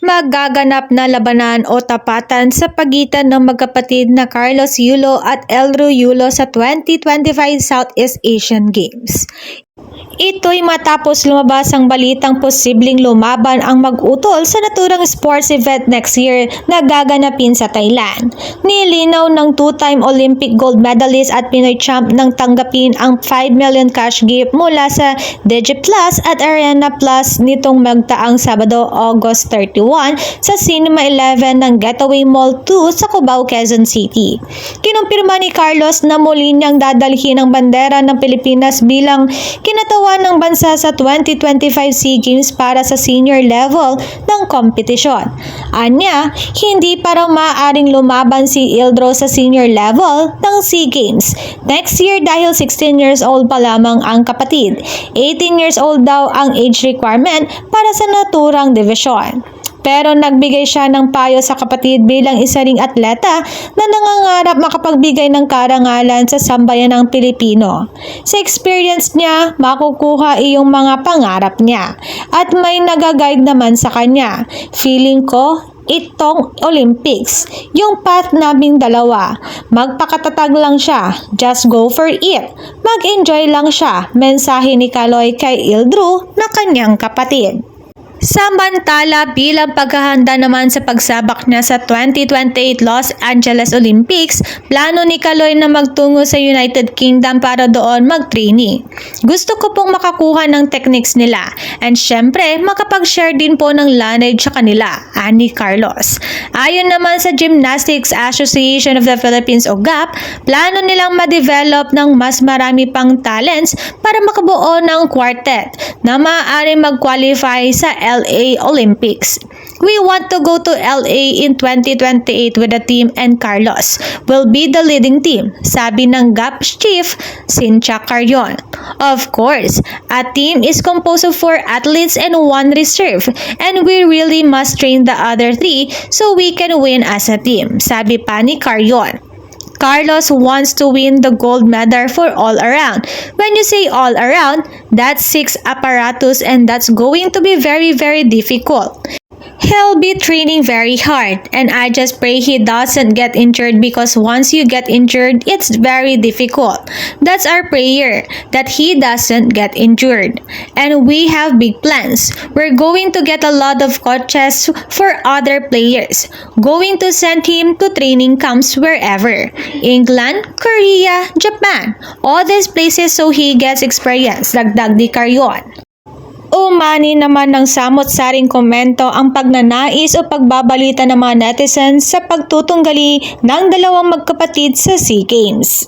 magaganap na labanan o tapatan sa pagitan ng magkapatid na Carlos Yulo at Elro Yulo sa 2025 Southeast Asian Games. Ito'y matapos lumabas ang balitang posibleng lumaban ang mag-utol sa naturang sports event next year na gaganapin sa Thailand. Nilinaw ng two-time Olympic gold medalist at Pinoy champ nang tanggapin ang 5 million cash gift mula sa Digiplus at Arena Plus nitong magtaang Sabado, August 31 sa Cinema 11 ng Getaway Mall 2 sa Cubao, Quezon City. Kinumpirma ni Carlos na muli niyang dadalhin ang bandera ng Pilipinas bilang kinatawa ng bansa sa 2025 SEA Games para sa senior level ng kompetisyon. Anya, hindi pa raw maaaring lumaban si Ildro sa senior level ng SEA Games next year dahil 16 years old pa lamang ang kapatid. 18 years old daw ang age requirement para sa naturang division. Pero nagbigay siya ng payo sa kapatid bilang isa ring atleta na nangangarap makapagbigay ng karangalan sa sambayan ng Pilipino. Sa experience niya, makukuha iyong mga pangarap niya at may nagaguide naman sa kanya. Feeling ko, itong Olympics. Yung path naming dalawa. Magpakatatag lang siya. Just go for it. Mag-enjoy lang siya. Mensahe ni Kaloy kay Ildru na kanyang kapatid. Samantala, bilang paghahanda naman sa pagsabak niya sa 2028 Los Angeles Olympics, plano ni Kaloy na magtungo sa United Kingdom para doon mag-training. Gusto ko pong makakuha ng techniques nila and syempre makapag-share din po ng lineage sa kanila, ani Carlos. Ayon naman sa Gymnastics Association of the Philippines o GAP, plano nilang ma-develop ng mas marami pang talents para makabuo ng quartet na maaaring mag-qualify sa LA Olympics. We want to go to LA in 2028 with the team and Carlos will be the leading team, sabi ng GAP chief Cynthia Carion. Of course, a team is composed of four athletes and one reserve and we really must train the other three so we can win as a team, sabi pa ni Carion. Carlos wants to win the gold medal for all around. When you say all around, that's six apparatus and that's going to be very very difficult. He'll be training very hard and I just pray he doesn't get injured because once you get injured, it's very difficult. That's our prayer that he doesn't get injured. And we have big plans. We're going to get a lot of coaches for other players. Going to send him to training camps wherever. England, Korea, Japan. All these places so he gets experience. Dagdag di Carrion. Umani naman ng samot-saring komento ang pagnanais o pagbabalita ng mga netizens sa pagtutunggali ng dalawang magkapatid sa SEA Games.